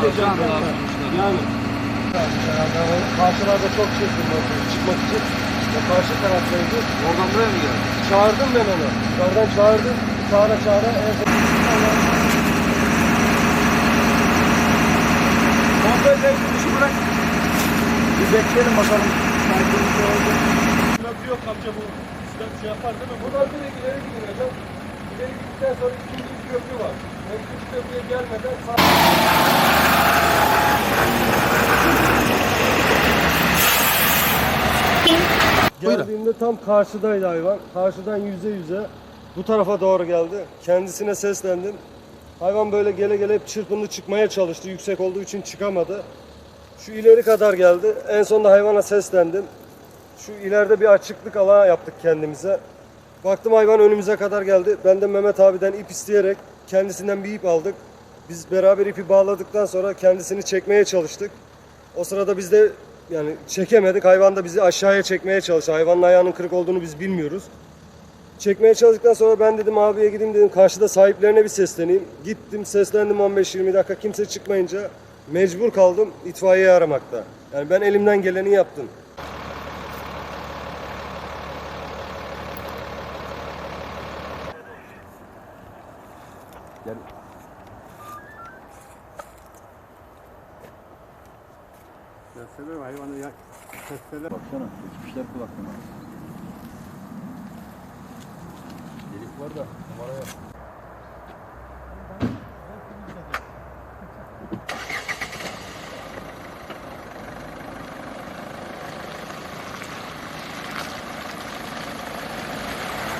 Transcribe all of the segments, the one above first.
gideceğim ben. Yani. Karşılarda çok motoru çıkmak için. O karşı taraftaydı. Oradan buraya mı geldi? Çağırdım ben onu. Yukarıdan çağırdım. Çağıra çağıra en son... Kontrol edin, işi bırak. Bir bekleyelim bakalım. Sıkıntı yok amca bu. Sizden şey yapar değil mi? Buradan direkt ileri gideceğim. İleri gittikten sonra ikinci bir köprü var. Sağ... Geldiğimde tam karşıdaydı hayvan. Karşıdan yüze yüze bu tarafa doğru geldi. Kendisine seslendim. Hayvan böyle gele gele hep çırpındı çıkmaya çalıştı. Yüksek olduğu için çıkamadı. Şu ileri kadar geldi. En sonunda hayvana seslendim. Şu ileride bir açıklık alan yaptık kendimize. Baktım hayvan önümüze kadar geldi. Ben de Mehmet abiden ip isteyerek kendisinden bir ip aldık. Biz beraber ipi bağladıktan sonra kendisini çekmeye çalıştık. O sırada biz de yani çekemedik. Hayvan da bizi aşağıya çekmeye çalıştı. Hayvanın ayağının kırık olduğunu biz bilmiyoruz. Çekmeye çalıştıktan sonra ben dedim abiye gideyim dedim karşıda sahiplerine bir sesleneyim. Gittim seslendim 15-20 dakika kimse çıkmayınca mecbur kaldım itfaiyeyi aramakta. Yani ben elimden geleni yaptım. Deseler hayvanı ya. Deseler. Baksana, geçmişler kulaklarına. Delik var da numaraya.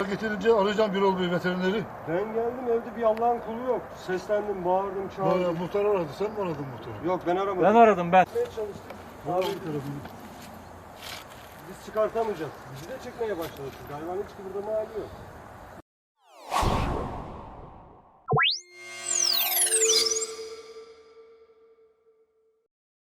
Getirince arayacağım bir olmuyor veterineri. Ben geldim evde bir Allah'ın kulu yok. Seslendim, bağırdım, çağırdım. muhtar aradı. Sen mi aradın muhtarı? Yok ben aramadım. Ben aradım ben. Çekmeye çalıştık. Abi biz çıkartamayacağız. Bizi de çekmeye başladı çünkü hayvan hiç kıpırdama hali yok.